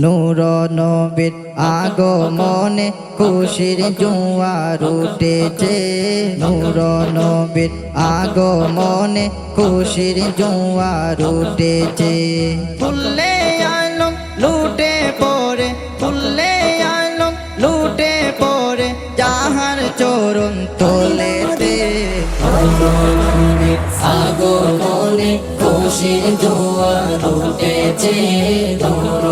নূর নবীর আগমনে খুশির জোয়ার উঠেছে নূর নবীর আগমনে খুশির জোয়ার উঠেছে ফুললে আলম লুটে পড়ে ফুললে আলম লুটে পড়ে যাহার চরণ তোলেতে আগমনে খুশির জোয়ার উঠেছে নূর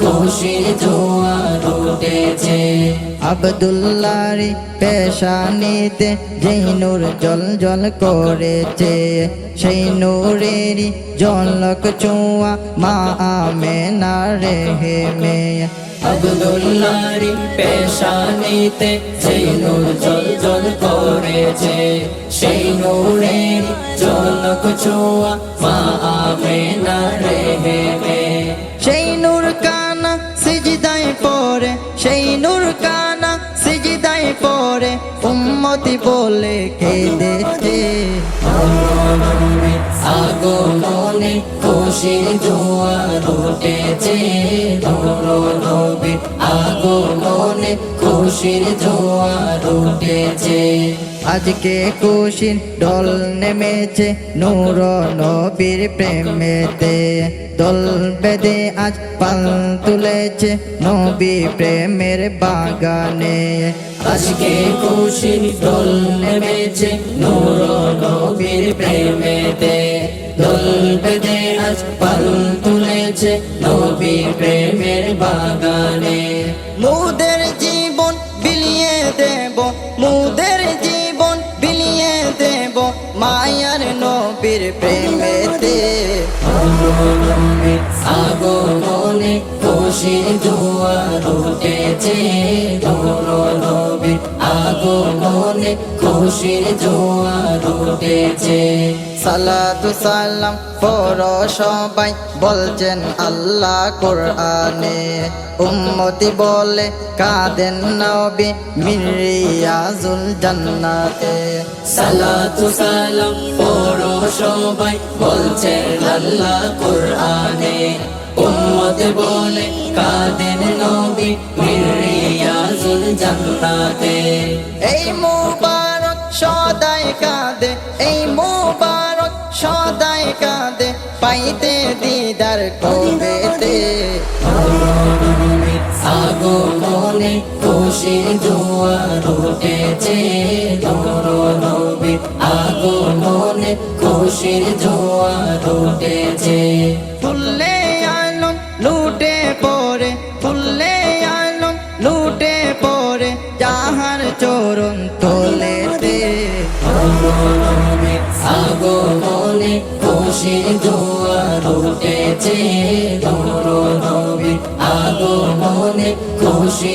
খুশির জোয়ার উঠেছে আবদুল্লারি পেশানিতে যেই নূর জল জল করেছে সেই নূরেরই জলক চুয়া মা আমেনা রেহে মেয়ে আব্দুল্লাহরি পেশানিতে সেই নূর জল জল করেছে সেই নূরের জলক ছোঁয়া মা আমেনা রেহে সেই নূর কানা সিজদায় পড়ে সেই নূর কানা সিজদায় পড়ে উম্মতি বলে কেঁদেছে। আগমনে খুশির জোয়ার উঠেছে আগমনে খুশির জোয়ার উঠেছে আজকে খুশির ঢল নেমেছে নূর নবীর প্রেমেতে। দল বেদে আজ পাল তুলেছে নবী প্রেমের বাগানে। আজকে খুশির দোল নেমেছে নূর নবীর প্রেমেতে। দোল বেঁধে আজ পাল তুলেছে নবী প্রেমের বাগানে। নবীর প্রেমেতে। আগমনে খুশির নবীর আগমনে খুশির জোয়ার উঠেছে। সালাতু সালাম পর সবাই বলছেন আল্লাহ কোরআনে। উম্মতি বলে কাদেন নবী মিরিয়াজুল জান্নাতে। সালাতু সালাম পড়ো সবাই বলছেন আল্লাহ কোরআনে। উম্মত বলে কাদের নবী? মিরিয়াজুল জান্নাতে। এই মুবারক সদাই কাঁদে এই মুবারক সদাই কাঁদে পাইতে দিদার কবেতে। আগমনে খুশির জোয়ার উঠেছে নবী আগমনে খুশির জোয়ার উঠেছে ফুললে পড়ে, ফুললে আলম লুটে পরে যাহার চরণ তোলেতে। আগমনে খুশি জোয়ার উঠেছে। নূর নবী খুশি